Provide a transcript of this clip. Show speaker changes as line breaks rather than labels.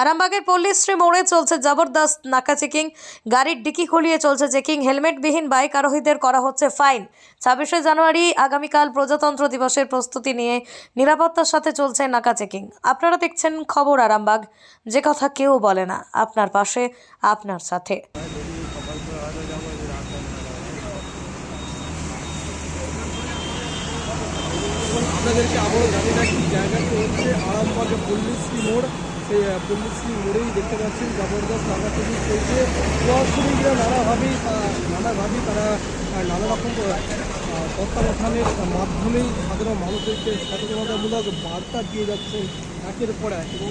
আরামবাগের পল্লীশ্রী মোড়ে চলছে জবরদস্ত নাকা চেকিং গাড়ির ডিকি খুলিয়ে চলছে চেকিং। হেলমেটবিহীন বাইক আরোহীদের করা হচ্ছে ফাইন। ছাব্বিশে জানুয়ারি আগামীকাল প্রজাতন্ত্র দিবসের প্রস্তুতি নিয়ে নিরাপত্তার সাথে চলছে নাকা চেকিং আপনারা দেখছেন খবর আরামবাগ। যে কথা কেউ বলে না। আপনার পাশে, আপনার সাথে।
আপনাদেরকে আবারও জানি রাখি, জায়গাটি হচ্ছে আরামবাগে পল্লীশ্রী মোড়। সেই আহ, পল্লীশ্রী মোড়েই দেখতে পাচ্ছেন জবরদস্ত নাগাচুরি চলছে। ক্লাসরুমরা নানাভাবেই নানাভাবেই তারা নানা রকম তত্ত্বাবধানের মাধ্যমেই সাধারণ মানুষদেরকে সচেতনতামূলক বার্তা দিয়ে যাচ্ছেন একের পর এক। এবং